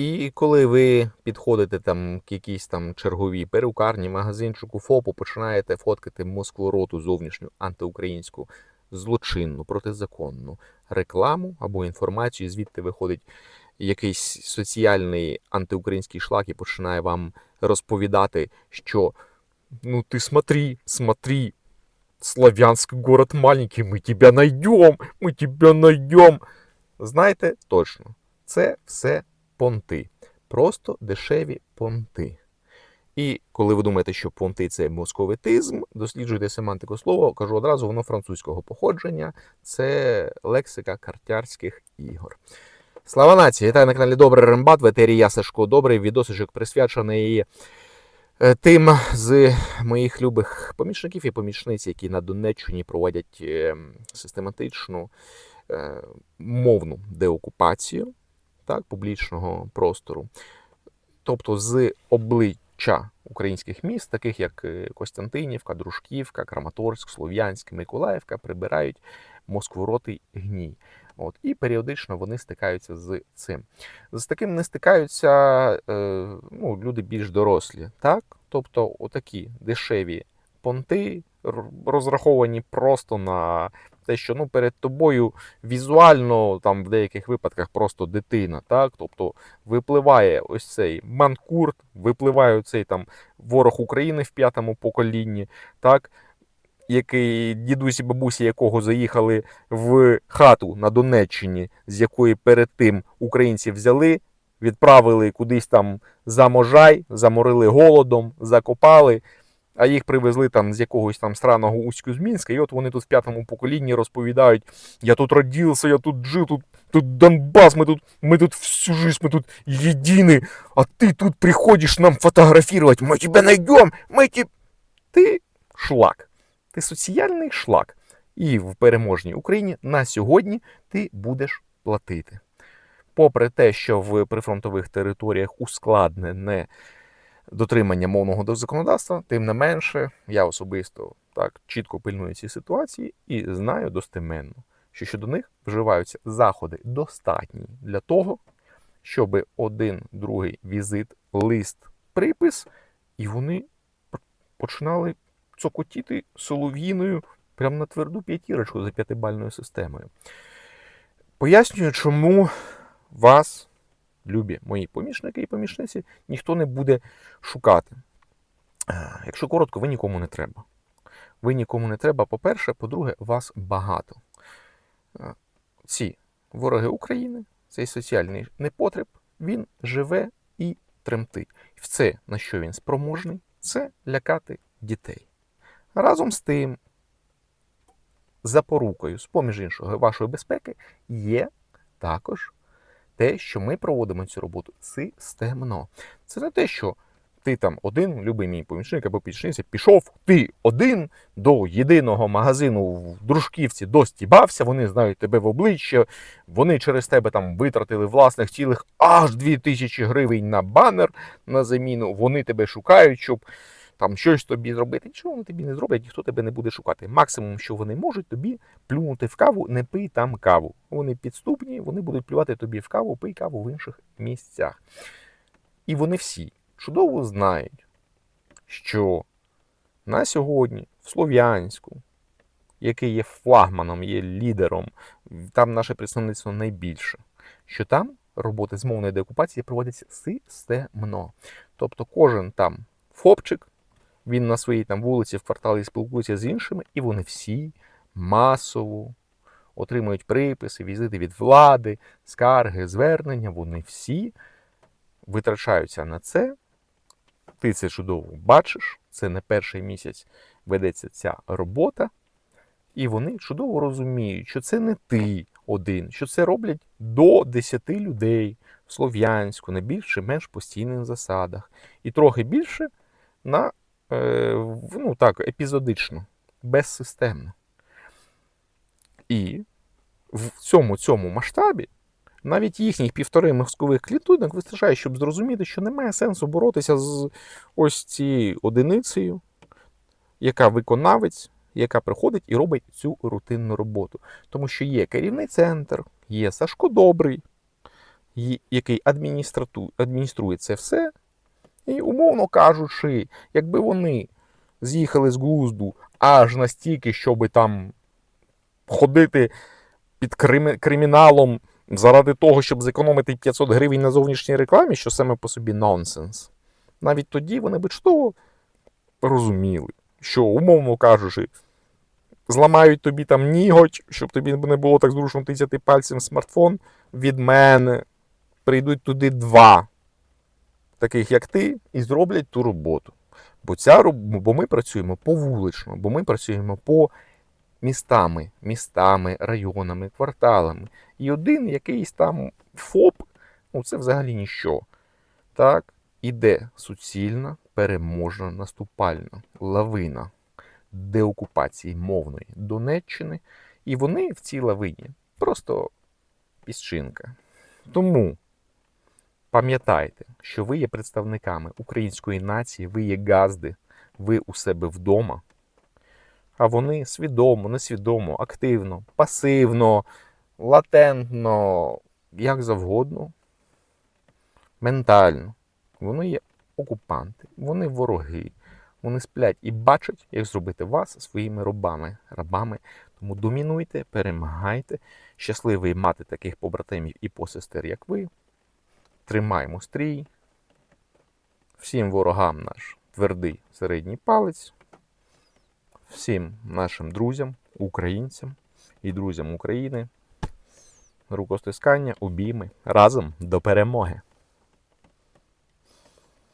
І коли ви підходите там к якійсь там черговій перукарні, магазинчику, ФОПу, починаєте фоткати Москву роту зовнішню антиукраїнську злочинну, протизаконну рекламу або інформацію, звідти виходить якийсь соціальний антиукраїнський шлак і починає вам розповідати, що ну ти смотри, смотри, Славянск город маленький, ми тебе найдем, ми тебе найдем. Знаєте точно, це все понти. Просто дешеві понти. І коли ви думаєте, що понти це московитизм, досліджуйте семантику слова, кажу одразу, воно французького походження, це лексика картярських ігор. Слава нації! Вітаю на каналі Добрий Рембат, в етері я Сашко Добрий, відосичок присвячений е, тим з моїх любих помічників і помічниць, які на Донеччині проводять е, систематичну е, мовну деокупацію так, публічного простору. Тобто з обличчя українських міст, таких як е, Костянтинівка, Дружківка, Краматорськ, Слов'янськ, Миколаївка, прибирають москворотий гній. От, І періодично вони стикаються з цим. З таким не стикаються е, ну, люди більш дорослі. так? Тобто отакі дешеві понти, розраховані просто на те, що ну, перед тобою візуально там в деяких випадках просто дитина. так? Тобто випливає ось цей манкурт, випливає цей там ворог України в п'ятому поколінні. так? який дідусі бабусі якого заїхали в хату на Донеччині, з якої перед тим українці взяли, відправили кудись там за можай, заморили голодом, закопали, а їх привезли там з якогось там странного Уську з Мінська. І от вони тут в п'ятому поколінні розповідають: я тут родився, я тут жив, тут тут Донбас, ми тут ми тут всю жизнь, ми тут єдині, а ти тут приходиш нам фотографувати, ми тебе знайдемо, ми тебе... Ти шлак. Ти соціальний шлак. І в переможній Україні на сьогодні ти будеш платити. Попри те, що в прифронтових територіях ускладнене дотримання мовного законодавства, тим не менше, я особисто так чітко пильную ці ситуації і знаю достеменно, що щодо них вживаються заходи достатні для того, щоб один другий візит, лист, припис, і вони починали цокотіти солов'їною прямо на тверду п'ятірочку за п'ятибальною системою. Пояснюю, чому вас, любі мої помічники і помічниці, ніхто не буде шукати. Е, якщо коротко, ви нікому не треба. Ви нікому не треба, по-перше, по-друге, вас багато. Е, ці вороги України, цей соціальний непотреб, він живе і тремтить. Все, на що він спроможний, це лякати дітей. Разом з тим, запорукою, з поміж іншого, вашої безпеки, є також те, що ми проводимо цю роботу системно. Це не те, що ти там один, любий мій помічник або підчинився, пішов, ти один до єдиного магазину в Дружківці достібався, вони знають тебе в обличчя, вони через тебе там витратили власних цілих аж 2000 гривень на банер на заміну, вони тебе шукають, щоб там щось тобі зробити, нічого вони тобі не зроблять, ніхто тебе не буде шукати. Максимум, що вони можуть, тобі плюнути в каву, не пий там каву. Вони підступні, вони будуть плювати тобі в каву, пий каву в інших місцях. І вони всі чудово знають, що на сьогодні в Слов'янську, який є флагманом, є лідером, там наше представництво найбільше, що там роботи з мовної деокупації проводяться системно. Тобто кожен там ФОПчик, він на своїй там вулиці в кварталі спілкується з іншими, і вони всі масово отримують приписи, візити від влади, скарги, звернення. Вони всі витрачаються на це. Ти це чудово бачиш, це не перший місяць ведеться ця робота. І вони чудово розуміють, що це не ти один, що це роблять до 10 людей в Слов'янську на більш чи менш постійних засадах. І трохи більше на ну так, епізодично, безсистемно. І в цьому цьому масштабі навіть їхніх півтори мозкових клітинок вистачає, щоб зрозуміти, що немає сенсу боротися з ось цією одиницею, яка виконавець, яка приходить і робить цю рутинну роботу. Тому що є керівний центр, є Сашко Добрий, який адмініструє це все. І, умовно кажучи, якби вони з'їхали з глузду аж настільки, щоб там ходити під криміналом заради того, щоб зекономити 500 гривень на зовнішній рекламі, що саме по собі нонсенс. Навіть тоді вони би чудово розуміли, що, умовно кажучи, зламають тобі там ніготь, щоб тобі не було так зручно тицяти пальцем смартфон від мене. Прийдуть туди два, таких як ти, і зроблять ту роботу. Бо, ця, бо ми працюємо повулично, бо ми працюємо по містами, містами, районами, кварталами. І один якийсь там ФОП, ну це взагалі ніщо. Так, іде суцільна, переможна, наступальна лавина деокупації мовної Донеччини, і вони в цій лавині просто піщинка. Тому пам'ятайте, що ви є представниками української нації, ви є газди, ви у себе вдома. А вони свідомо, несвідомо, активно, пасивно, латентно, як завгодно, ментально. Вони є окупанти, вони вороги. Вони сплять і бачать, як зробити вас своїми рабами. рабами. Тому домінуйте, перемагайте. Щасливий мати таких побратимів і посестер, як ви. Тримаймо стрій. Всім ворогам наш твердий середній палець. Всім нашим друзям, українцям і друзям України. Рукостискання, обійми разом до перемоги.